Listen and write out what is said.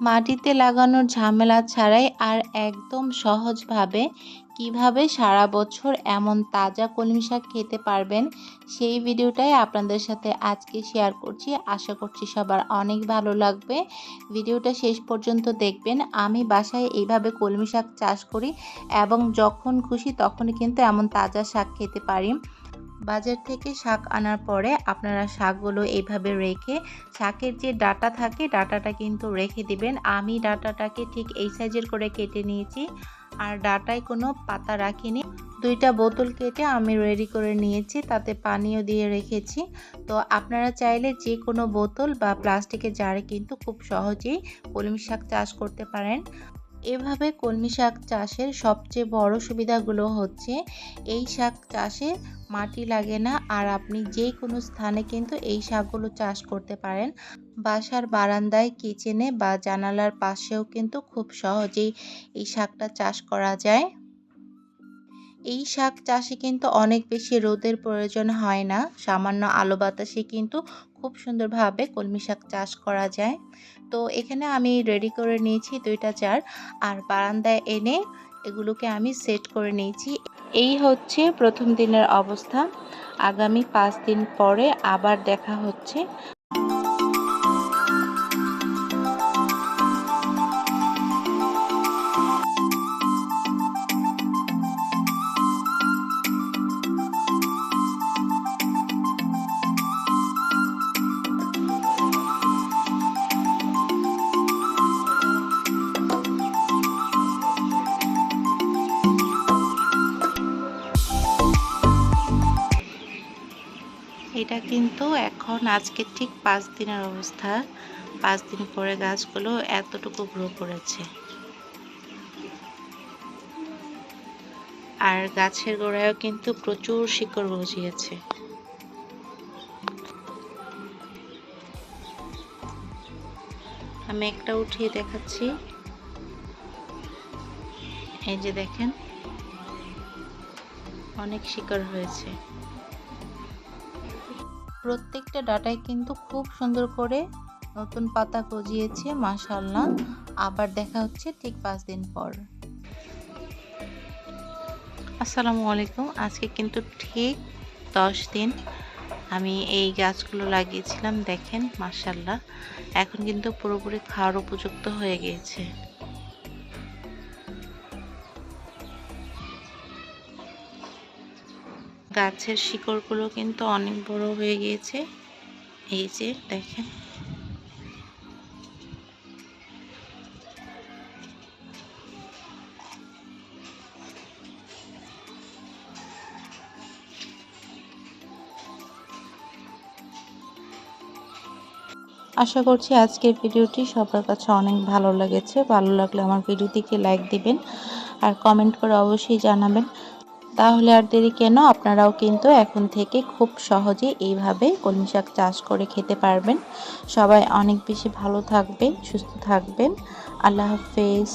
মাটিতে লাগানোর ঝামেলা ছাড়াই আর একদম সহজভাবে কীভাবে সারা বছর এমন তাজা কলমি শাক খেতে পারবেন, সেই ভিডিওটাই আপনাদের সাথে আজকে শেয়ার করছি। আশা করছি সবার অনেক ভালো লাগবে। ভিডিওটা শেষ পর্যন্ত দেখবেন। আমি বাসায় এইভাবে কলমি শাক চাষ করি এবং যখন খুশি তখনই কিন্তু এমন তাজা শাক খেতে পারি। বাজার থেকে শাক আনার পরে আপনারা শাকগুলো এইভাবে রেখে শাকের যে ডাটা থাকে ডাটাটা কিন্তু রেখে দিবেন। আমি ডাটাটাকে ঠিক এই সাইজের করে কেটে নিয়েছি আর ডাটায় কোনো পাতা রাখিনি। দুইটা বোতল কেটে আমি রেডি করে নিয়েছি, তাতে পানিও দিয়ে রেখেছি। তো আপনারা চাইলে যে কোনো বোতল বা প্লাস্টিকের জারে কিন্তু খুব সহজেই কলমি শাক চাষ করতে পারেন। এভাবে কলমি শাক চাষের সবচেয়ে বড় সুবিধাগুলো হচ্ছে, এই শাক চাষে মাটি লাগে না আর আপনি যে কোনো স্থানে কিন্তু এই শাকগুলো চাষ করতে পারেন। বাসার বারান্দায়, কিচেনে বা জানালার পাশেও কিন্তু খুব সহজেই এই শাকটা চাষ করা যায়। এই শাক চাষে কিন্তু অনেক বেশি রোদের প্রয়োজন হয় না। সামান্য আলো বাতাসে কিন্তু খুব সুন্দরভাবে কলমি শাক চাষ করা যায়। তো এখানে আমি রেডি করে নিয়েছি দুইটা চার আর বারান্দায় এনে এগুলোকে আমি সেট করে নিয়েছি। এই হচ্ছে প্রথম দিনের অবস্থা। আগামী পাঁচ দিন পরে আবার দেখা হচ্ছে। এটা কিন্তু এখন আজকে ঠিক পাঁচ দিনের অবস্থা। পাঁচ দিন পরে গাছগুলো এতটুকু গ্রো করেছে। আর গাছের গোড়ায়ও কিন্তু প্রচুর শিকড় গজিয়েছে আমি একটা উঠিয়ে দেখাচ্ছি। এই যে দেখেন, অনেক শিকড় হয়েছে। প্রত্যেকটা ডাটায় কিন্তু খুব সুন্দর করে নতুন পাতা গজিয়েছে মাশাল্লাহ আবার দেখা হচ্ছে ঠিক পাঁচ দিন পর। আসসালামু আলাইকুম। আজকে কিন্তু ঠিক দশ দিন আমি এই গাছগুলো লাগিয়েছিলাম, দেখেন মাশাল্লাহ এখন কিন্তু পুরোপুরি খাওয়ার উপযুক্ত হয়ে গিয়েছে। গাছের শিকড়গুলো কিন্তু অনেক বড় হয়ে গিয়েছে। এই যে দেখেন। আশা করছি আজকের ভিডিওটি সবার কাছে অনেক ভালো লেগেছে। ভালো লাগলে আমার ভিডিওটিকে লাইক দিবেন আর কমেন্ট করে অবশ্যই জানাবেন। তাহলে আর দেরি কেন? আপনারাও কিন্তু এখন থেকে খুব সহজে এইভাবে কলমি শাক চাষ করে খেতে পারবেন। সবাই অনেক বেশি ভালো থাকবে সুস্থ থাকবেন। আল্লাহ হাফেজ।